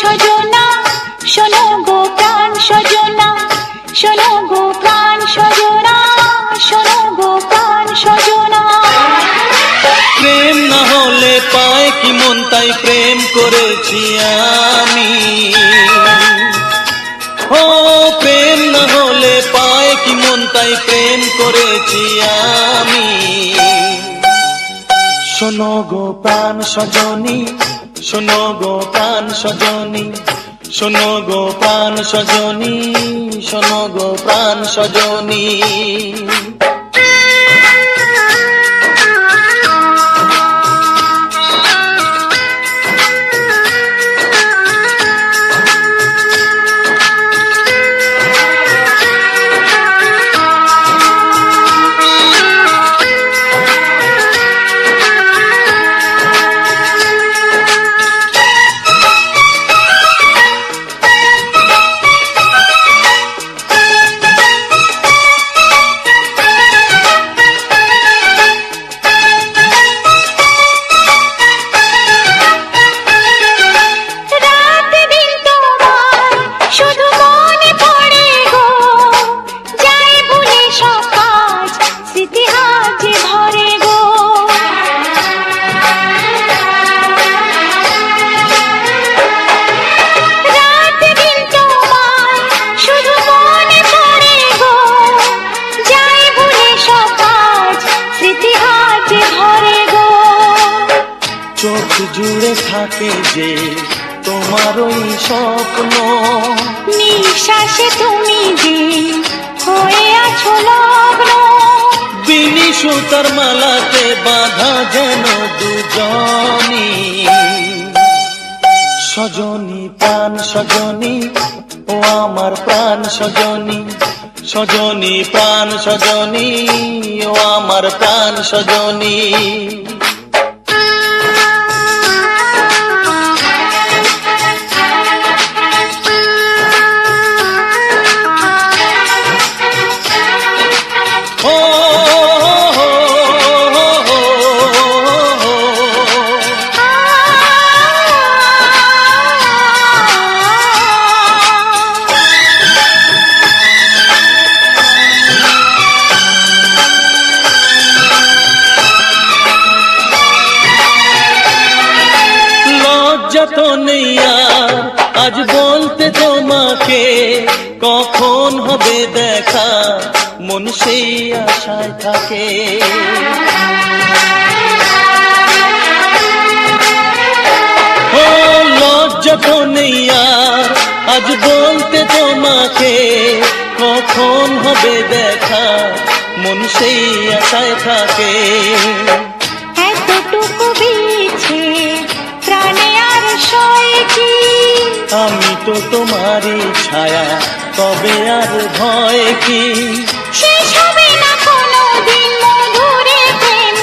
সজনা, শোনো গো প্রাণ সজনা, শোনো গো প্রাণ সজনা, শোনো গো প্রাণ সজনা। প্রেম না হলে পায় কি মন, তাই প্রেম করেছি আমি। ও, প্রেম না হলে পায় কি মন, তাই প্রেম করেছি আমি। শোনো গো প্রাণ সজনী, শোনো গো প্রাণ সজনী, শোনো গো প্রাণ সজনী, শোনো গো প্রাণ সজনী। থাকে যে তোমার ওই স্বপ্ন। নিঃশ্বাসে তুমি যে হয়ে আছো লগ্ন। বিনি সুতার মালাতে বাধা যেন দুজনি সজনী প্রাণ সজনী ও আমার প্রাণ সজনী। সজনী প্রাণ সজনী ও আমার প্রাণ সজনী। লজ্জা তো নেই আর আজ বলতে তোমাকে, কখন হবে দেখা, মন সেই আশায় থাকে। নেই আজ বলতে তোমাকে, কখন হবে দেখা, মন সেই আশায় থাকে। আমি তো তোমারই ছায়া তবে আর ভয় কি? শেষ হবে না কোনো দিন মধুরে প্রেম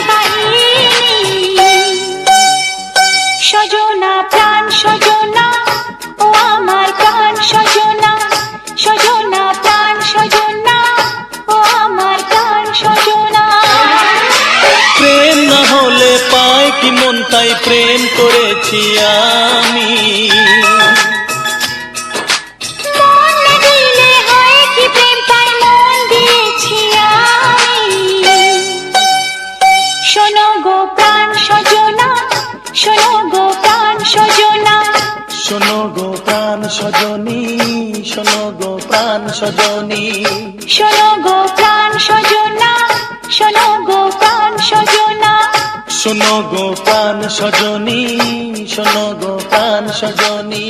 সজনা প্রাণ সজনা ও আমার প্রাণ সজনা। সজনা প্রাণ সজনা ও আমার প্রাণ সজনা। প্রেম না হলে পায় কি মন তাই প্রেম করেছি আমি। শোনো গো প্রাণ সজনী শোনো গো প্রাণ সজনী। শোনো গো প্রাণ সজনা শোনো গো প্রাণ সজনা। শোনো গো প্রাণ সজনী শোনো গো প্রাণ সজনী।